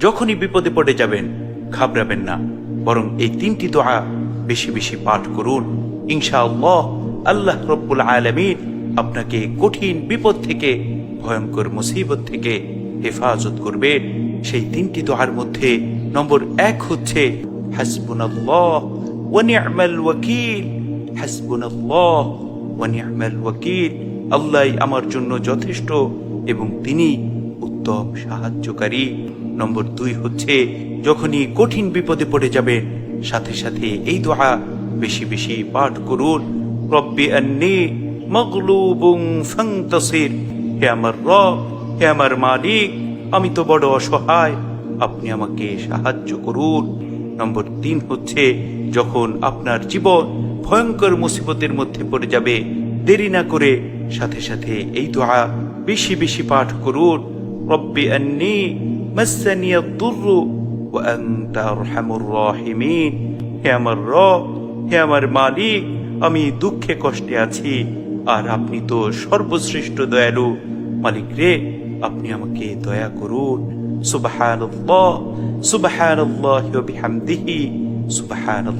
যখনই বিপদে পড়ে যাবেন, ঘাবড়াবেন না। বরং এই তিনটি দোয়া বেশি বেশি পাঠ করুন। ইনশাআল্লাহ আল্লাহ রব্বুল আলমিন আপনাকে কঠিন বিপদ থেকে, ভয়ঙ্কর মুসিবত থেকে হেফাজত করবেন সেই তিনটি দোয়ার মধ্যে নম্বর এক হচ্ছে আল্লাহ আমার জন্য যথেষ্ট এবং তিনি উত্তম সাহায্যকারী। নম্বর দুই হচ্ছে, যখনই কঠিন বিপদে পড়ে যাবে, সাথে সাথে এই দোয়া বেশি বেশি পাঠ করুন। রব্বি আন্নি মগলুবুং ফান্তাসির। হে আমার রব, হে আমার মালিক, আমি তো বড় অসহায়, আপনি আমাকে সাহায্য করুন। নম্বর তিন হচ্ছে, যখন আপনার জীবন ভয়ঙ্কর মুসিবতের মধ্যে পড়ে যাবে, দেরি না করে সাথে সাথে এই দোয়া বেশি বেশি পাঠ করুন। রব্বি আন্নি মাসানি দুর্রু ওয়া আনতা আরহামুর রাহিমিন হে আমার রব, হে আমার মালিক, আমি দুঃখে কষ্টে আছি, আর আপনি তো সর্বশ্রেষ্ঠ দয়ালু। মালিক রে, আপনি আমাকে দয়া করুন। সুবহানাল্লাহ, সুবহানাল্লাহি ওয়া বিহামদিহি, সুবহানাল্লাহ।